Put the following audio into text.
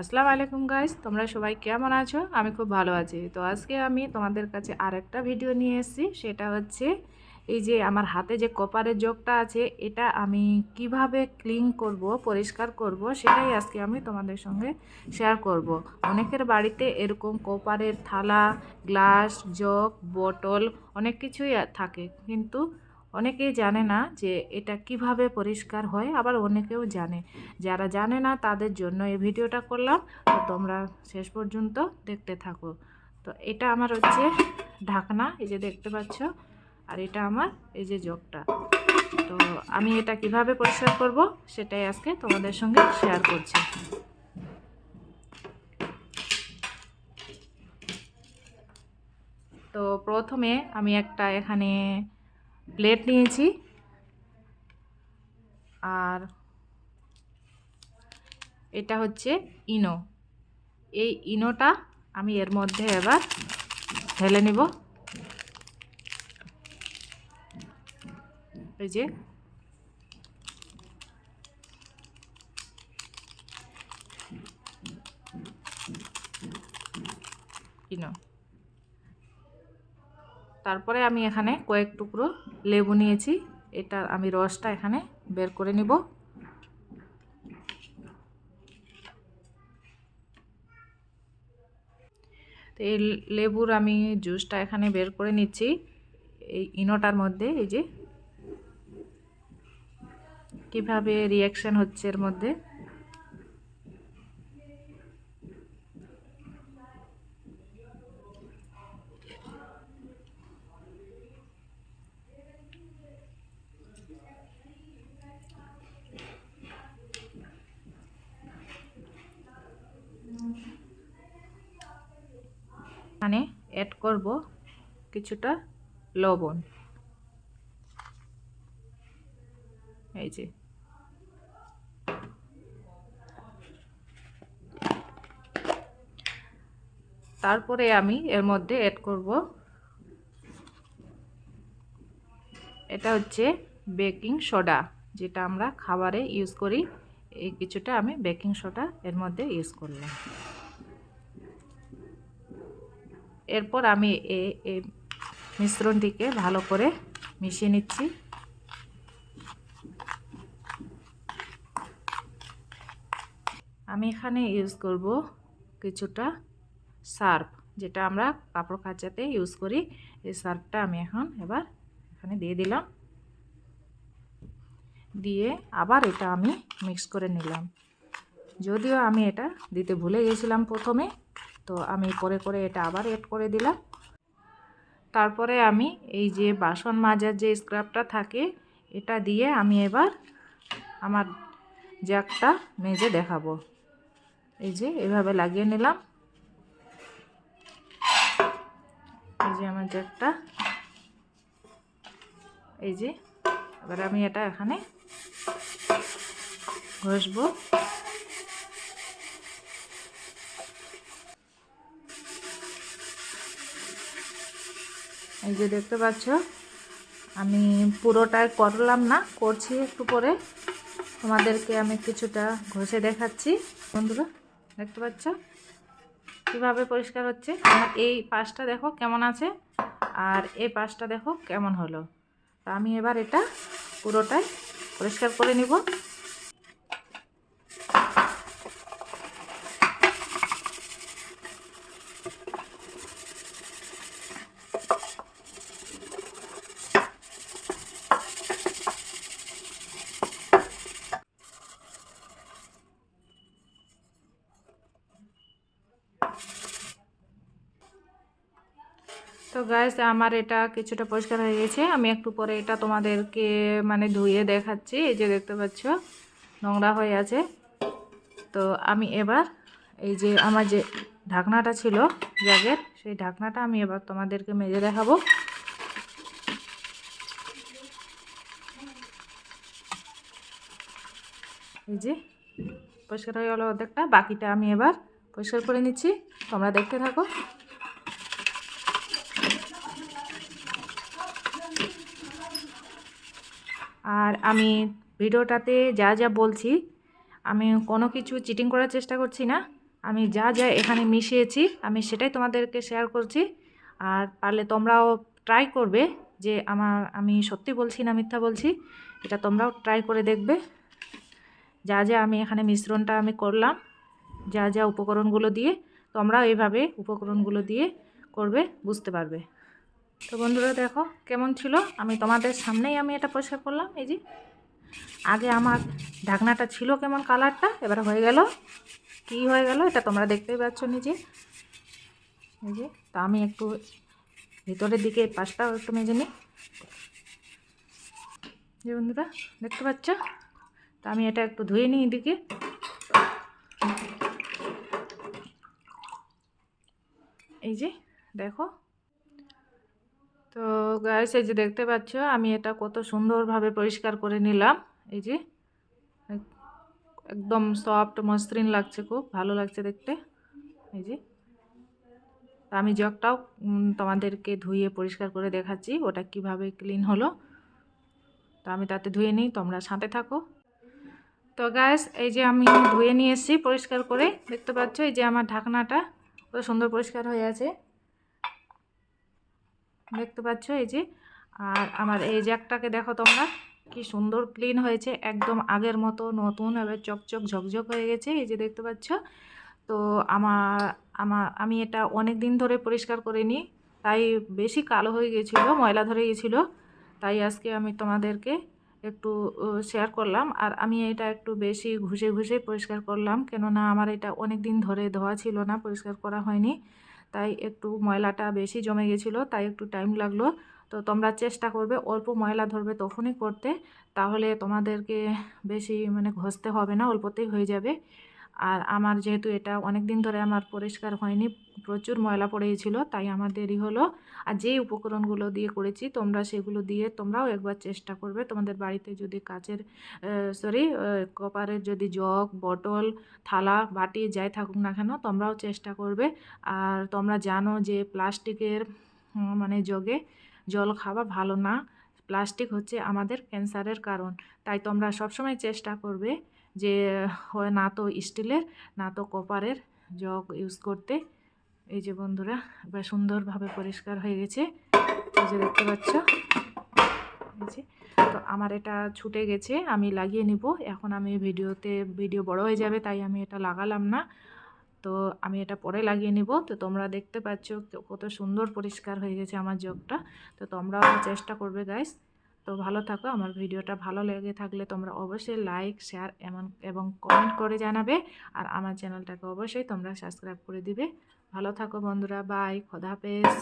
আসসালামু আলাইকুম গাইস, তোমরা সবাই কেমন আছো? আমি খুব ভালো আছি। তো আজকে আমি তোমাদের কাছে আরেকটা ভিডিও নিয়ে এসেছি, সেটা হচ্ছে এই যে আমার হাতে যে কপারের জগটা আছে, এটা আমি কীভাবে ক্লিন করব, পরিষ্কার করব, সেটাই আজকে আমি তোমাদের সঙ্গে শেয়ার করব। অনেকের বাড়িতে এরকম কপারের থালা, গ্লাস, জগ বোতল অনেক কিছুই থাকে, কিন্তু অনেকেই জানে না যে এটা কীভাবে পরিষ্কার হয়, আবার অনেকেও জানে। যারা জানে না তাদের জন্য এই ভিডিওটা করলাম। তো তোমরা শেষ পর্যন্ত দেখতে থাকো। তো এটা আমার হচ্ছে ঢাকনা, এই যে দেখতে পাচ্ছ, আর এটা আমার এই যে জগটা। তো আমি এটা কীভাবে পরিষ্কার করব সেটাই আজকে তোমাদের সঙ্গে শেয়ার করছি। তো প্রথমে আমি একটা এখানে প্লেট নিয়েছি। আর এটা হচ্ছে ইনো। এই ইনোটা আমি এর মধ্যে এবার ঢেলে নিব। এই যে ইনো। তারপরে আমি এখানে কয়েক টুকরো লেবু নিয়েছি। এটা আমি রসটা এখানে বের করে নিব। তো এই লেবুর আমি জুসটা এখানে বের করে নিচ্ছি। এই ইনোটার মধ্যে, এই যে কীভাবে রিয়াকশান হচ্ছে এর মধ্যে। এখানে অ্যাড করব কিছুটা লবণ। এই যে। তারপরে আমি এর মধ্যে অ্যাড করব। এটা হচ্ছে বেকিং সোডা যেটা আমরা খাবারে ইউজ করি। এই কিছুটা আমি বেকিং সোডা এর মধ্যে ইউজ করলাম। এরপর আমি এই মিশ্রণটিকে ভালো করে মিশিয়ে নিচ্ছি। আমি এখানে ইউজ করব কিছুটা সার্ফ, যেটা আমরা কাপড় কাচাতে ইউজ করি। এই সার্ফটা আমি এখন এবার এখানে দিয়ে দিলাম। দিয়ে আবার এটা আমি মিক্স করে নিলাম। যদিও আমি এটা দিতে ভুলে গেছিলাম প্রথমে তো আমি পরে করে এটা আবার এড করে দিলাম। তারপরে আমি এই যে বাসন মাজার যে স্ক্রাবটা থাকে, এটা দিয়ে আমি এবার আমার জ্যাকটা মেজে দেখাবো। এই যে এভাবে লাগিয়ে নিলাম। এই যে আমার জ্যাকটা। এই যে এবার আমি এটা এখানে ঘষবো। এই যে দেখতে পাচ্ছ, আমি পুরোটাই করলাম না, করছি একটু পরে। তোমাদেরকে আমি কিছুটা ঘষে দেখাচ্ছি। বন্ধুরা, দেখতে পাচ্ছ? কীভাবে পরিষ্কার হচ্ছে? এই পাশটা দেখো কেমন আছে, আর এই পাশটা দেখো কেমন হলো। তা আমি এবার এটা পুরোটাই পরিষ্কার করে নিব। তো গাইস আমার এটা কিছুটা পরিষ্কার হয়ে গেছে। আমি একটু পরে এটা তোমাদেরকে মানে ধুয়ে দেখাচ্ছি। এই যে দেখতে পাচ্ছ, নোংরা হয়ে আছে। তো আমি এবার এই যে আমার যে ঢাকনাটা ছিল জাগের সেই ঢাকনাটা আমি এবার তোমাদেরকে মেজে দেখাবো। এই যে পরিষ্কার হয়ে গেলো অর্ধেকটা। বাকিটা আমি এবার পরিষ্কার করে নিচ্ছি। তোমরা দেখতে থাকো। আর আমি ভিডিওটাতে যা যা বলছি, আমি কোনো কিছু চিটিং করার চেষ্টা করছি না। আমি যা যা এখানে মিশিয়েছি, আমি সেটাই তোমাদেরকে শেয়ার করছি। আর পারলে তোমরাও ট্রাই করবে যে আমার, আমি সত্যি বলছি না মিথ্যা বলছি, এটা তোমরাও ট্রাই করে দেখবে। যা যা আমি এখানে মিশ্রণটা আমি করলাম, যা যা উপকরণগুলো দিয়ে তোমরাও এইভাবে উপকরণগুলো দিয়ে করবে, বুঝতে পারবে। তো বন্ধুরা দেখো কেমন ছিল? আমি তোমাদের সামনেই আমি এটা পরিষ্কার করলাম, এই যে। আগে আমার ঢাকনাটা ছিল কেমন কালারটা? এবার হয়ে গেল। কি হয়ে গেল? এটা তোমরা দেখতেই পাচ্ছ নিজে। এই যে, তা আমি একটু ভিতরের দিকে পাশটাও একটু মেজে নিই। যে বন্ধুরা, দেখতে পাচ্ছ? তা আমি এটা একটু ধুয়ে নিই এদিকে। এই যে, দেখো তো গাইস এই যে দেখতে পাচ্ছ, আমি এটা কত সুন্দরভাবে পরিষ্কার করে নিলাম। এই যে একদম সফট মসৃণ লাগছে খুব, ভালো লাগছে দেখতে। এই যে আমি জগটাও তোমাদেরকে ধুয়ে পরিষ্কার করে দেখাচ্ছি, ওটা কীভাবে ক্লিন হলো। তো আমি তাতে ধুয়ে নিই, তোমরা সাথে থাকো। তো গ্যাস এই যে আমি ধুয়ে নিয়ে এসেছি পরিষ্কার করে, দেখতে পাচ্ছ, এই যে আমার ঢাকনাটা কত সুন্দর পরিষ্কার হয়ে আছে। দেখতে পাচ্ছ এই যে? আর আমার এই জ্যাকটাকে দেখো তোমরা, কি সুন্দর ক্লিন হয়েছে, একদম আগের মতো নতুন, এবার চকচক ঝকঝক হয়ে গেছে, এই যে দেখতে পাচ্ছ? তো আমার আমার, আমি এটা অনেক দিন ধরে পরিষ্কার করিনি, তাই বেশি কালো হয়ে গেছিল, ময়লা ধরে গেছিল, তাই আজকে আমি তোমাদেরকে একটু শেয়ার করলাম, আর আমি এটা একটু বেশি ঘুষে ঘুষে পরিষ্কার করলাম, কেননা আমার এটা অনেক দিন ধরে ধোয়া ছিল না, পরিষ্কার করা হয়নি তাই একটু ময়লাটা বেশি জমে গেছিল, তাই একটু টাইম লাগল। তো তোমরা চেষ্টা করবে, অল্প ময়লা ধরবে তখনই করতে, তাহলে তোমাদেরকে বেশি মানে ঘষতে হবে না, অল্পতেই হয়ে যাবে। আর আমার যেহেতু এটা অনেক দিন ধরে আমার পরিষ্কার হয়নি, প্রচুর ময়লা পড়ে গেছিল তাই আমার দেরি হলো। আর যেই উপকরণগুলো দিয়ে করেছি, তোমরা সেগুলো দিয়ে তোমরাও একবার চেষ্টা করবে। তোমাদের বাড়িতে যদি কাচের সরি কপারের যদি জগ, বটল, থালা, বাটি যাই থাকুক না কেন, তোমরাও চেষ্টা করবে। আর তোমরা জানো যে প্লাস্টিকের মানে জগে জল খাওয়া ভালো না। প্লাস্টিক হচ্ছে আমাদের ক্যান্সারের কারণ, তাই তোমরা সবসময় চেষ্টা করবে যে হয় না তো স্টিলের না তো কপারের জগ ইউজ করতে। এই যে বন্ধুরা, এবার সুন্দরভাবে পরিষ্কার হয়ে গেছে। এই যে দেখতে পাচ্ছ? তো আমার এটা ছুটে গেছে, আমি লাগিয়ে নিব। এখন আমি ভিডিওতে, ভিডিও বড় হয়ে যাবে, তাই আমি এটা লাগালাম না। তো আমি এটা পরে লাগিয়ে নিব। তো তোমরা দেখতে পাচ্ছ কত সুন্দর পরিষ্কার হয়ে গেছে আমার জগটা। তো তোমরাও চেষ্টা করবে গাইস তো ভালো থাকো। আমার ভিডিওটা ভালো লেগে থাকলে তোমরা অবশ্যই লাইক শেয়ার এমন, এবং কমেন্ট করে জানাবে। আর আমার চ্যানেলটাকে অবশ্যই তোমরা সাবস্ক্রাইব করে দিবে। ভালো থাকো বন্ধুরা। বাই খোদা হাফেজ।